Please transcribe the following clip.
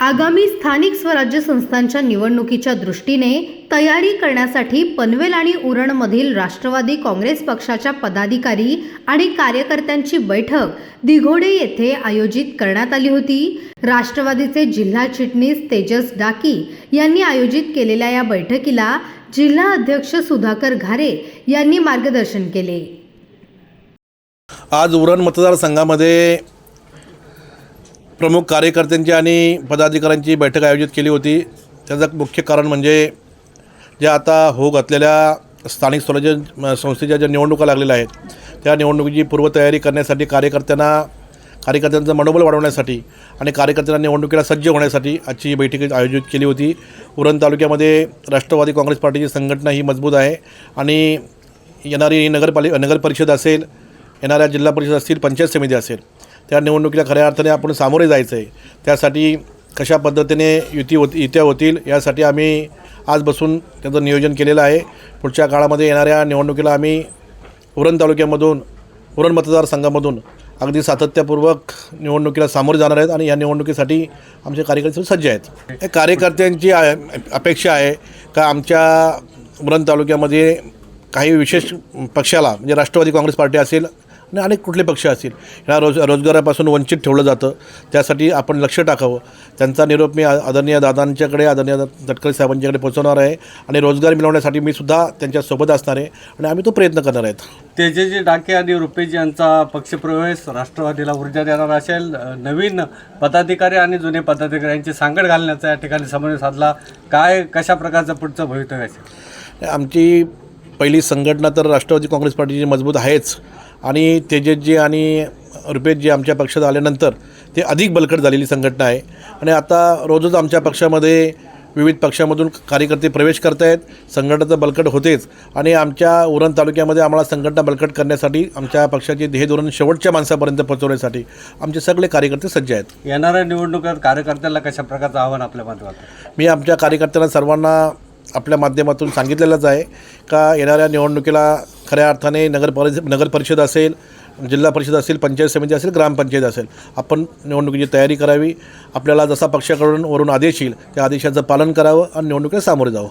आगामी स्थानिक स्वराज्य संस्थांच्या निवडणुकीच्या दृष्टीने तयारी करण्यासाठी पनवेल आणि उरणमधील राष्ट्रवादी काँग्रेस पक्षाच्या पदाधिकारी आणि कार्यकर्त्यांची बैठक दिघोडे येथे आयोजित करण्यात आली होती. राष्ट्रवादीचे जिल्हा चिटणीस तेजस डाकी यांनी आयोजित केलेल्या या बैठकीला जिल्हा अध्यक्ष सुधाकर घारे यांनी मार्गदर्शन केले. आज उरण मतदारसंघामध्ये प्रमुख कार्यकर्त्यांची आणि पदाधिकाऱ्यांची बैठक आयोजित केली होती. त्याचं मुख्य कारण म्हणजे ज्या आता हो घातलेल्या स्थानिक स्वराज्य संस्थेच्या ज्या निवडणुका लागलेल्या आहेत त्या निवडणुकीची पूर्वतयारी करण्यासाठी कार्यकर्त्यांना कार्यकर्त्यांचं मनोबल वाढवण्यासाठी आणि कार्यकर्त्यांना निवडणुकीला सज्ज होण्यासाठी आजची ही बैठक आयोजित केली होती. उरण तालुक्यामध्ये राष्ट्रवादी काँग्रेस पार्टीची संघटना ही मजबूत आहे आणि येणारी नगरपालिका नगरपरिषद असेल येणाऱ्या जिल्हा परिषद असतील पंचायत समिती असेल त्या निवडणुकीला खऱ्या अर्थाने आपण सामोरे जायचं आहे त्यासाठी कशा पद्धतीने युती होत युत्या होतील यासाठी आम्ही आज बसून त्याचं नियोजन केलेलं आहे. पुढच्या काळामध्ये येणाऱ्या निवडणुकीला आम्ही उरण तालुक्यामधून उरण मतदारसंघामधून अगदी सातत्यपूर्वक निवडणुकीला सामोरे जाणार आहेत आणि या निवडणुकीसाठी आमचे कार्यकर्ते सज्ज आहेत. कार्यकर्त्यांची अपेक्षा आहे का आमच्या उरण तालुक्यामध्ये काही विशेष पक्षाला म्हणजे राष्ट्रवादी काँग्रेस पार्टी असेल आणि अनेक कुठले पक्ष असतील. ह्या रोज रोजगारापासून वंचित ठेवलं जातं. त्यासाठी आपण लक्ष टाकावं. त्यांचा निरोप मी आदरणीय दादांच्याकडे आदरणीय तटकरे साहेबांच्याकडे पोहोचवणार आहे. आणि रोजगार मिळवण्यासाठी मी सुद्धा त्यांच्यासोबत असणार आहे. आणि आम्ही तो प्रयत्न करणार आहेत. तेजेजी डाके आणि रुपेजी यांचा पक्षप्रवेश राष्ट्रवादीला ऊर्जा देणार असेल. नवीन पदाधिकारी आणि जुने पदाधिकारी यांची सांगड घालण्याचा या ठिकाणी समन्वय साधला. काय कशा प्रकारचं पुढचं भवितव्य असेल? आमची पहिली संघटना तर राष्ट्रवादी काँग्रेस पार्टीची मजबूत आहेच. आणि तेजसजी आणि रुपेशजी आमच्या पक्षात आल्यानंतर ते अधिक बलकट झालेली संघटना आहे. आणि आता रोजच आमच्या पक्षामध्ये विविध पक्षामधून कार्यकर्ते प्रवेश करत आहेत संघटना तर बलकट होतेच. आणि आमच्या उरण तालुक्यामध्ये आम्हाला संघटना बलकट करण्यासाठी आमच्या पक्षाचे ध्येय धोरण शेवटच्या माणसापर्यंत पोहोचवण्यासाठी आमचे सगळे कार्यकर्ते सज्ज आहेत. येणाऱ्या निवडणुकीत कार्यकर्त्याला कशा प्रकारचं आव्हान आपल्या माध्यमातून? मी आमच्या कार्यकर्त्यांना सर्वांना आपल्या माध्यमातून सांगितलेलंच आहे का येणाऱ्या निवडणुकीला खऱ्या अर्थाने नगर परिष नगर परिषद असेल जिल्हा परिषद असेल पंचायत समिती असेल ग्रामपंचायत असेल आपण निवडणुकीची तयारी करावी. आपल्याला जसा पक्षाकडून वरून आदेश येईल त्या आदेशाचं पालन करावं आणि निवडणुकीला सामोरे जावं.